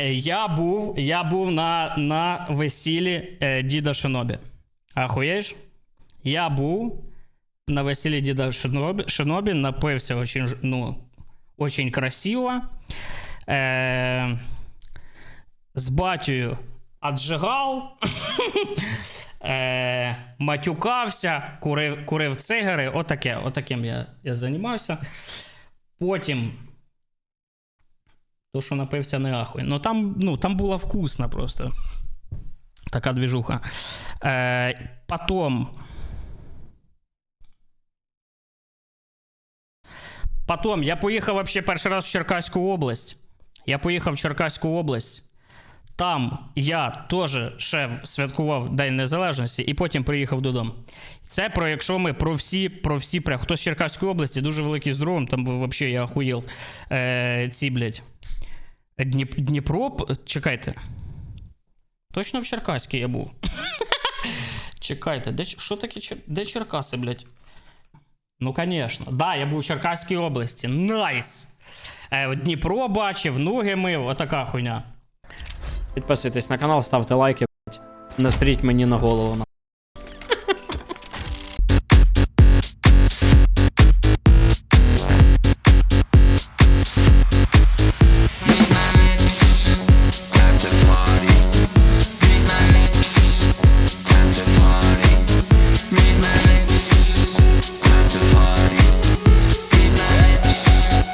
Е, Я був, я був на, на весіллі е, діда Шинобі. Ахуєш? Я був на весіллі діда Шинобі, Шинобі напився очень, ну, очень красиво. Е, з батькою отжигал. е, матюкався, курив, курив цигари. Отаке, отаким я, я займався. Потім. То, що напився не ахуй. Ну там, ну, там була вкусна просто. Така двіжуха. Е, потом. Потом я поїхав вообще перший раз в Черкаську область. Я поїхав в Черкаську область. Там я теж ще святкував День Незалежності і потім приїхав додому. Це про якщо ми про всі, про всі, хто з Черкаської області, дуже великий здоровим, там взагалі я охуєл. Е, ці, блядь. Дніп, Дніпро. Чекайте. Точно в Черкаській я був. Чекайте, де, що таке Чер- де Черкаси, блядь? Ну, звісно. Да, я був у Черкаській області. Найс! Е, Дніпро бачив, ноги мив, отака хуйня. Підписуйтесь на канал, ставте лайки, блядь. Насріть мені на голову.